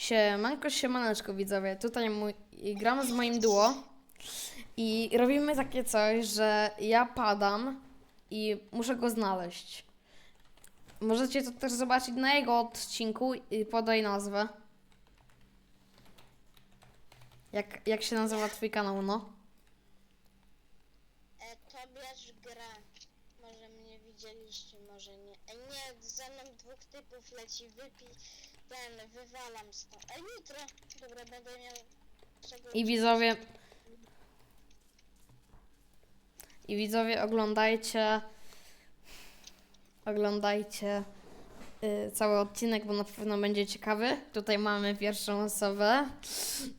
Siemanko, siemaneczko widzowie. Tutaj mój, i gram z moim duo i robimy takie coś, że ja padam i muszę go znaleźć. Możecie to też zobaczyć na jego odcinku i podaj nazwę. Jak, jak się nazywa twój kanał, no? E, Tobiasz gra. Może mnie widzieliście, może nie. E, nie, za mną dwóch typów leci, wypij ten, wywalam stąd. E, nitro! Dobra, będę miał czego... I widzowie. I widzowie oglądajcie. Oglądajcie y, cały odcinek, bo na pewno będzie ciekawy. Tutaj mamy pierwszą osobę.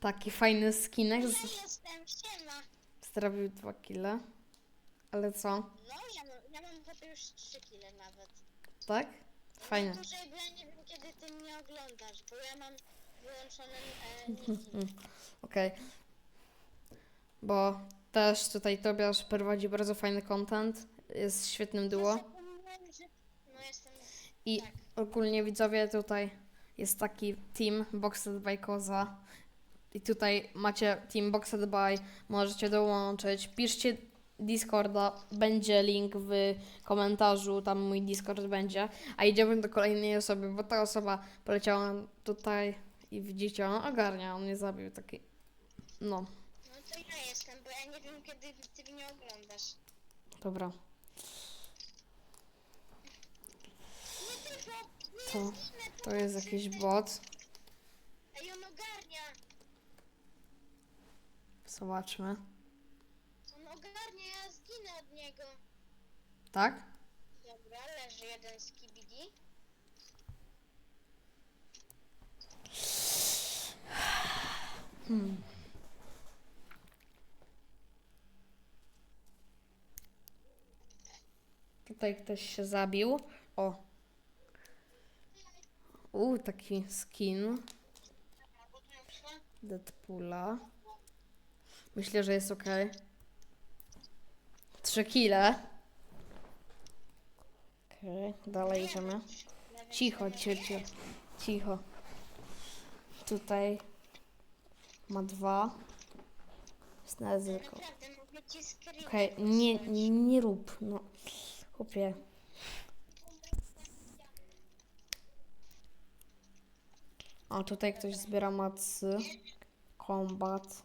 Taki fajny skinek. Ja Z, jestem, siema! zrobił dwa kile. Ale co? No, ja mam, ja mam chyba już 3 kile nawet. Tak? Fajnie. No dłużej, bo ja nie wiem, kiedy ty mnie oglądasz, bo ja mam wyłączone e, niki. Okej. Bo też tutaj Tobiasz prowadzi bardzo fajny content. Jest świetnym duo. Że... No jestem... I Tak. ogólnie widzowie tutaj jest taki team Boxed by Koza. I tutaj macie team Boxed by, możecie dołączyć. Piszcie Discorda, będzie link w komentarzu, tam mój Discord będzie. A idziemy do kolejnej osoby, bo ta osoba poleciała tutaj i widzicie, on ogarnia, on mnie zabił taki. No, No to ja jestem, bo ja nie wiem, kiedy ty mnie oglądasz. dobra. Nie To, zginę, to jest jakiś bot. Ej, on ogarnia! Zobaczmy. On ogarnia, ja zginę od niego. Tak? Dobra, leży jeden z KBD. Hmm. Tutaj ktoś się zabił. O. U, taki skin Deadpoola. Myślę, że jest ok. Trzy kile. Okej, dalej idziemy. Cicho, cicho, cicho. Tutaj ma dwa. Jest na Okej, nie, nie, nie rób, no. Chłopie. A tutaj ktoś zbiera macy. Combat.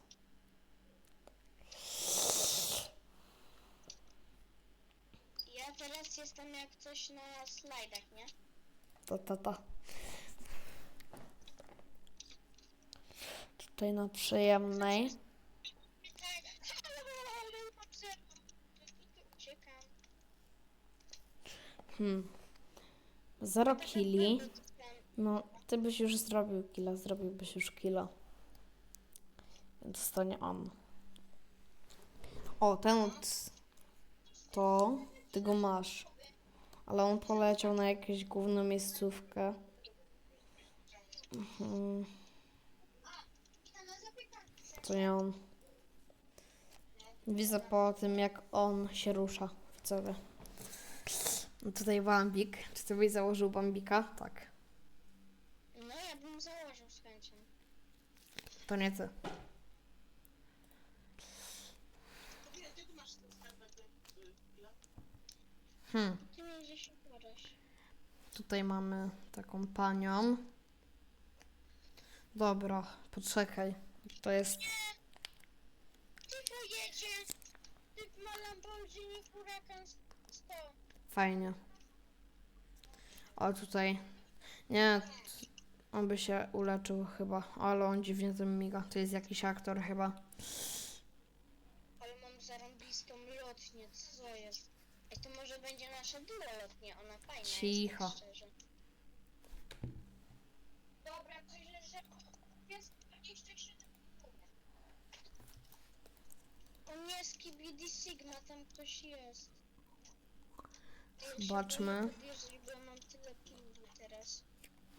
Ja teraz jestem jak coś na slajdach, nie? Ta, ta, ta. Tutaj na przyjemnej. Uciekam. Hmm. Zero killi. No, ty byś już zrobił killa, zrobiłbyś już killa. Więc dostanie on. O, ten od... To, ty go masz. Ale on poleciał na jakąś główną miejscówkę. Mhm. To nie on. Widzę po tym, jak on się rusza. Widzowie. No tutaj Bambik. Czy ty byś założył Bambika? Tak. No ja bym założył z chęcią. To nie ty. Hmm. Ty mnie gdzieś układasz. Tutaj mamy taką panią. Dobra, poczekaj. To jest. Ty pojedzie! Ty ma Lamborghini Huracan 100. Fajnie. O, tutaj. Nie, t- on by się uleczył chyba, ale on dziwnie tym miga. To jest jakiś aktor chyba. Ale mam zarąbistą lotnię, co jest? To może będzie nasza duo lotnie, ona fajna Cicho. jest, tak szczerze. Dobra, myślę, że jest 27 On jest KBD Sigma, tam ktoś jest. Ja Zobaczmy. boję powierzyć, bo ja mam tyle pingu teraz.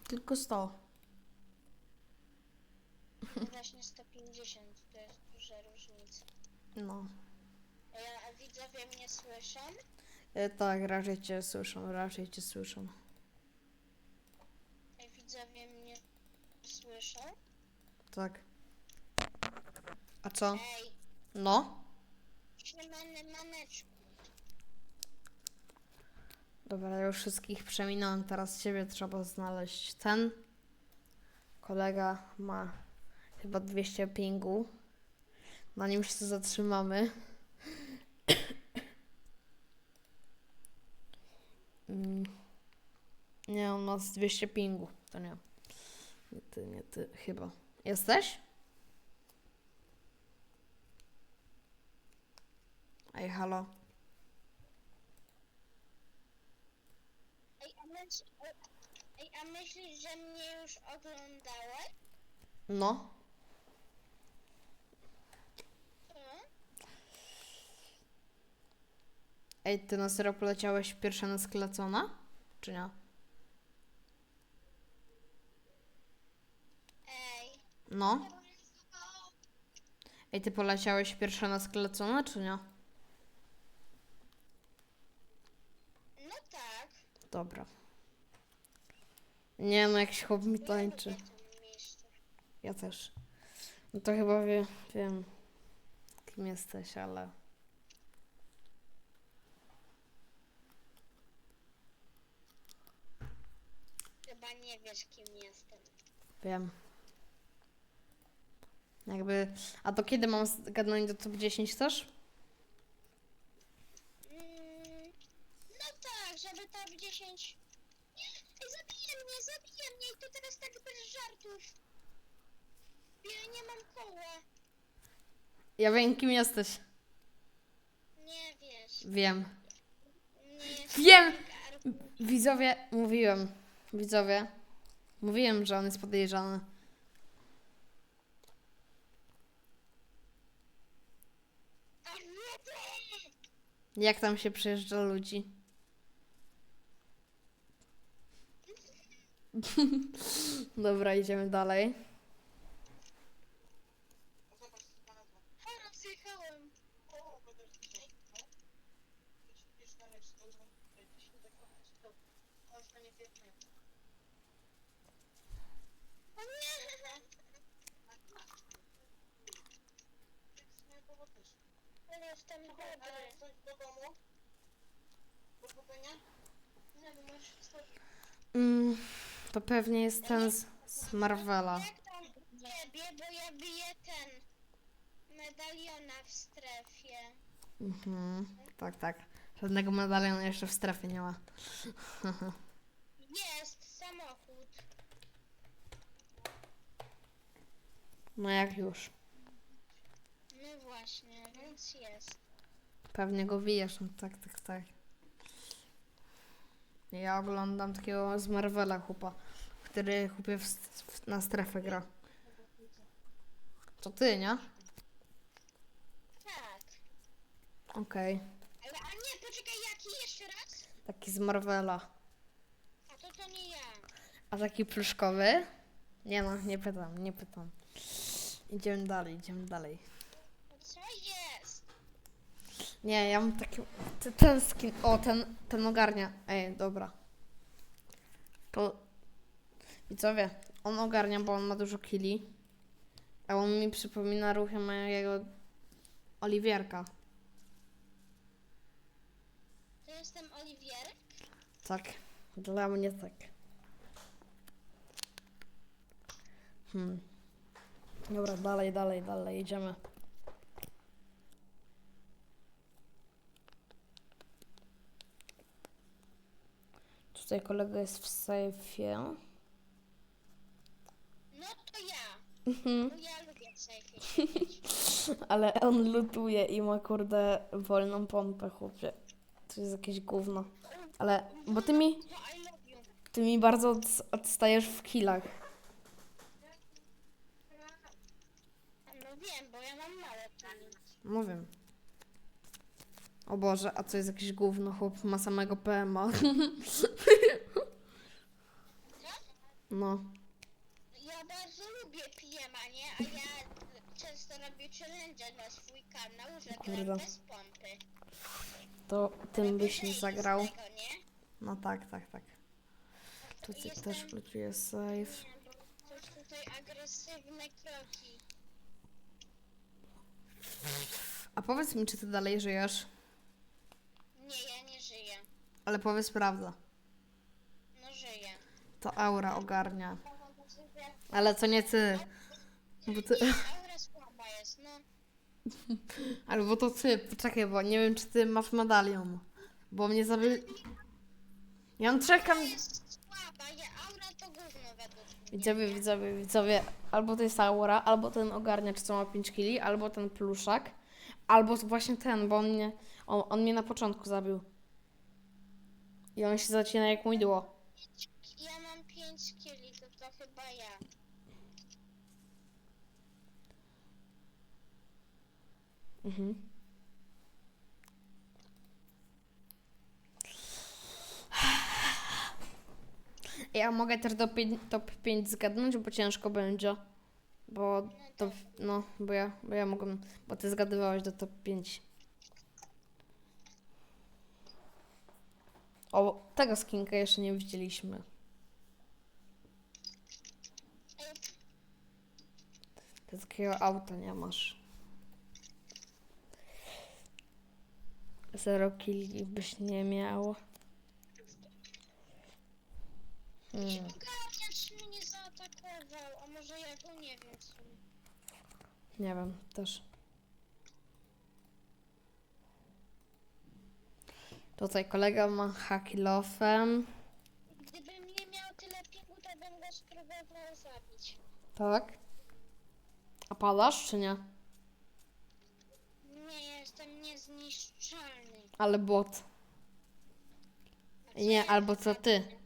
Tylko 100. No Właśnie 150, to jest duża różnica. No. A ja, a widzowie mnie słyszą? E, tak, raczej cię słyszą, raczej cię słyszą. Widzowie mnie słyszą? Tak. A co? Ej, No? siemany maneczku. Dobra, ja już wszystkich przeminąłem, teraz ciebie trzeba znaleźć. Ten kolega ma chyba 200 pingu. Na nim się zatrzymamy. Mm. Nie, on ma z 200 pingu. To nie. Nie ty, nie ty, chyba. Jesteś? Ej, halo. Ej, a, myśl, ej, a myślisz, że mnie już oglądałeś? No. Ej, ty na serio poleciałeś pierwsza na sklecona? Czy nie? Ej. No. Ej, ty poleciałeś pierwsza na sklecona, czy nie? No tak. Dobra. Nie no, jakiś chłop mi tańczy. Ja też. No to chyba wie, wiem, kim jesteś, ale... Chyba nie wiesz, kim jestem. Wiem. Jakby... A to kiedy mam zgadnąć do top 10 też? Mm, no tak, żeby top 10... Nie, ej, zabije mnie, zabije mnie i to teraz tak bez żartów. Ja nie mam koła. Ja wiem, kim jesteś. Nie wiesz. Wiem. Nie Wiem! Widzowie, mówiłem. Widzowie. Mówiłem, że on jest podejrzany. A nie Jak tam się przyjeżdża ludzi? Dobra, idziemy dalej. Halo, zjechałem. O nie! Ale jestem dobry. Nie wiem, masz coś. Mm, to pewnie jest ten z, z Marvela. Jak tam u ciebie, bo ja biję ten medaliona w strefie. Mhm, tak, tak. Żadnego medalionu jeszcze w strefie nie ma. Jest samochód. No jak już. No właśnie, więc jest. Pewnie go wijesz, no tak, tak, tak. Ja oglądam takiego z Marvela chłopa, który chłopie w, w, na strefę gra. To ty, nie? Tak. Okej. Ale a nie, poczekaj, jaki jeszcze raz? Taki z Marvela. A to to nie ja. A taki pluszkowy? Nie no, nie pytam, nie pytam. Idziemy dalej, idziemy dalej. Nie, ja mam taki... t- Ten skin... O, ten, ten ogarnia. Ej, dobra. To... Widzowie, on ogarnia, bo on ma dużo killi. A on mi przypomina ruchy mojego Oliwierka. To jestem Oliwier? Tak, dla mnie tak. Hmm. Dobra, dalej, dalej, dalej, idziemy. Tutaj kolega jest w sejfie. No to ja. Mhm. Bo ja lubię w sejfie siedzieć. Ale on lutuje i ma kurde wolną pompę, chłopie. To jest jakieś gówno. Ale, bo ty mi, No I love you. ty mi bardzo od, odstajesz w killach. No wiem, bo ja mam mało pani. Mówię. O Boże, a co jest jakieś gówno, chłop ma samego PMA. No, Ja bardzo lubię pijema, nie? A ja często robię challenge na swój kanał, że Kurde. gram bez pompy. to tym byś nie zagrał. z tego, nie? No tak, tak, tak. Jestem- też safe. Nie, bo Ktoś tutaj agresywne kroki. A powiedz mi, czy ty dalej żyjesz? Nie, ja nie żyję. Ale powiedz prawdę. No żyję. To aura ogarnia. Ale co nie ty. Bo ty... Aura słaba jest, no. Albo to ty. Poczekaj, bo nie wiem, czy ty masz medalion. Bo mnie zabi... Ja mam trzech kam... Jest słaba, ja aura to gówno według mnie. Widzowie, widzowie, widzowie. Albo to jest aura, albo ten ogarniacz, co ma 5 kili, albo ten pluszak, albo właśnie ten, bo on mnie, on, on mnie na początku zabił. I on się zacina jak mój duo. Ja mam 5 kili, to to chyba ja. Mhm. Ja mogę też do pię- top 5 zgadnąć, bo ciężko będzie. Bo to, no, bo ja, bo ja mogłem, bo ty zgadywałeś do top 5. O, tego skinka jeszcze nie widzieliśmy. Ty takiego auta nie masz. Zero killi byś nie miał. Hmm. ogarniacz mnie zaatakował, a może ja go nie wiem w sumie. Nie wiem, też. Tutaj kolega ma haki lofem. Gdybym nie miał tyle pingu, to bym go spróbował zabić. Tak. A padasz, czy nie? Nie, jestem niezniszczalny. Ale bot. A co Nie, jak albo co padnę? ty.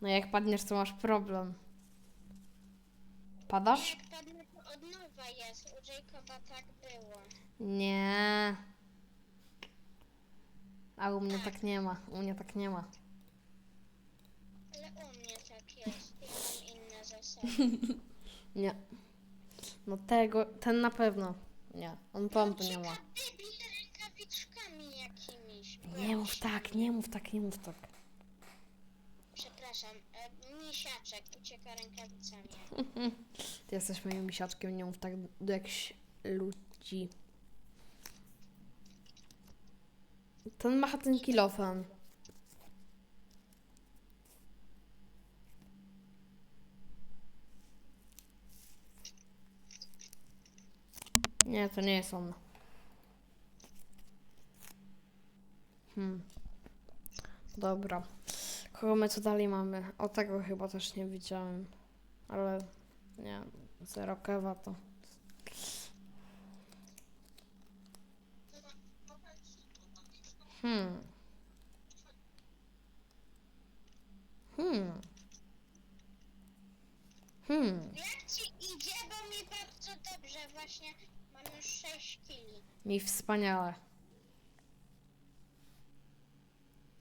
No jak padniesz, to masz problem. Padasz? Jak padnę, to od nowa jest. U Jacoba tak było. Nie. A u mnie tak nie ma. U mnie tak nie ma. Ale u mnie tak jest. Ja mam inne zasady. Nie. No tego, ten na pewno. Nie, on pompy nie ma. Ucieka debil rękawiczkami jakimiś. Nie mów tak, nie mów tak, nie mów tak. Przepraszam, e, misiaczek ucieka rękawicami. Ty jesteś moim misiaczkiem, nie mów tak do jakichś ludzi. Ten macha tym kilofem. Nie, to nie jest on. Hmm. Dobra. Kogo my tu dalej mamy? O tego chyba też nie widziałem. Ale nie, zero kewa to. Hmm. Hmm. Hmm. Jak ci idzie, bo mi bardzo dobrze, właśnie mam już 6 kili. Mi wspaniale.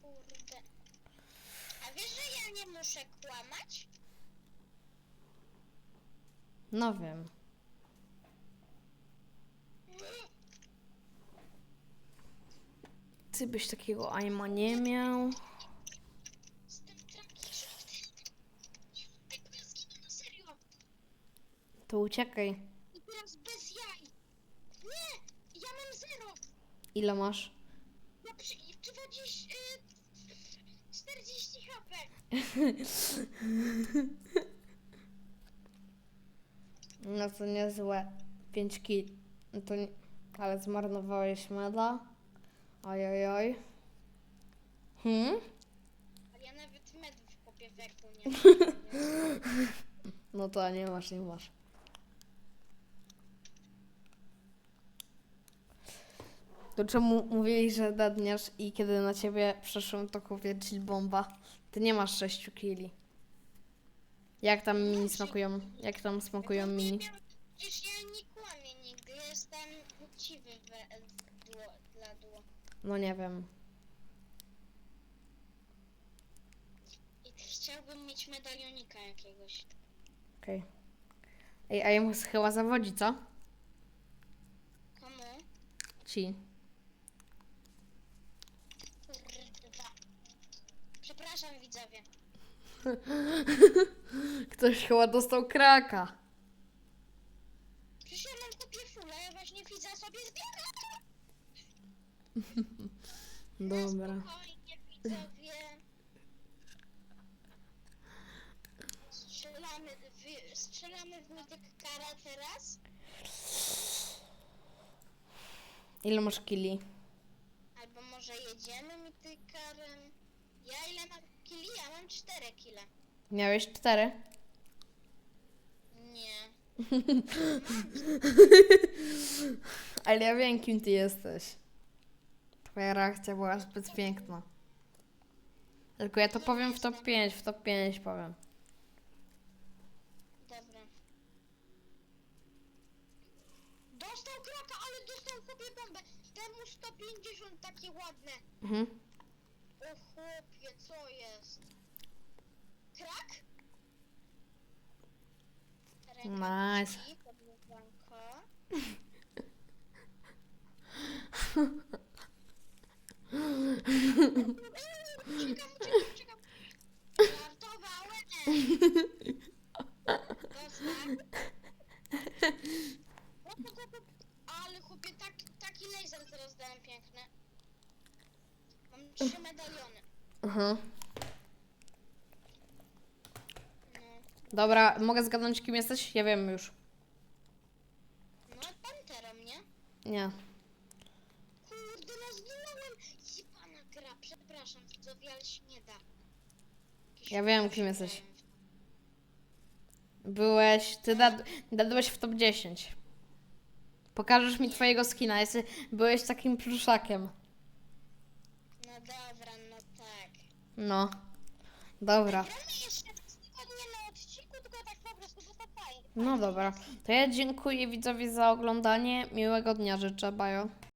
Kurde. A wiesz, że ja nie muszę kłamać? No wiem. Ty byś takiego aima nie miał. To uciekaj. I teraz bez jaj. Nie, ja mam zero. Ile masz? Ja przy... 20... Y... 40 HP. No to niezłe. 5 kil. No to nie... Ale zmarnowałeś meda. Oj. Hmm? Ale ja nawet medów w popie nie mam. No to nie masz, nie masz. To czemu mówili, że dadniasz i kiedy na ciebie przeszłym to kupię chill bomba, ty nie masz 6 kili. Jak tam mini smakują? Jak tam smakują Nie mini? miał- Przecież ja nie kłamię nigdy, jestem uczciwy we, duo, dla duo. No nie wiem. Chciałbym mieć medalionika jakiegoś. Okej. Ej, a jemu chyba zawodzi, co? Komu? Ci. Kurwa. Przepraszam widzowie. Ktoś chyba dostał kraka. Przecież ja mam kupię fulla, ja właśnie widzę sobie zbieram. Dobra. No spokojnie, widzowie. Strzelamy w, strzelamy w kara teraz. Ile masz kili? Albo może jedziemy mitykarem. Ja ile mam kili? Ja mam 4 kile. Miałeś cztery? Nie. Ale ja wiem, kim ty jesteś. Twoja reakcja była zbyt piękna. Tylko ja to powiem w top 5, w top 5 powiem. Dobra. Dostał kraka, ale dostał sobie bombę. Temu 150 takie ładne. Mhm. O chłopie, co jest? Krak? Nice. Rękawiczki, Uciekam, uciekam, uciekam. Żartowałem. Ale chłopie, tak, taki laser teraz dałem piękny. Mam trzy medaliony. Aha. No, Dobra, mogę zgadnąć, kim jesteś? Ja wiem już. no panterą, nie? Nie. Kurde, no zginąłem! Jebana gra, przepraszam widzowie, ale się nie da. Jakieś Ja wiem, kim jesteś. Byłeś. Ty dad, dadłeś w top 10. Pokażesz mi twojego skina. Jesteś, byłeś takim pluszakiem. No dobra, no tak. No. Dobra. Gramy jeszcze raz, tylko nie na odcinku, tylko tak po prostu, bo to fajnie. No dobra. To ja dziękuję widzowi za oglądanie. Miłego dnia życzę. Bajo.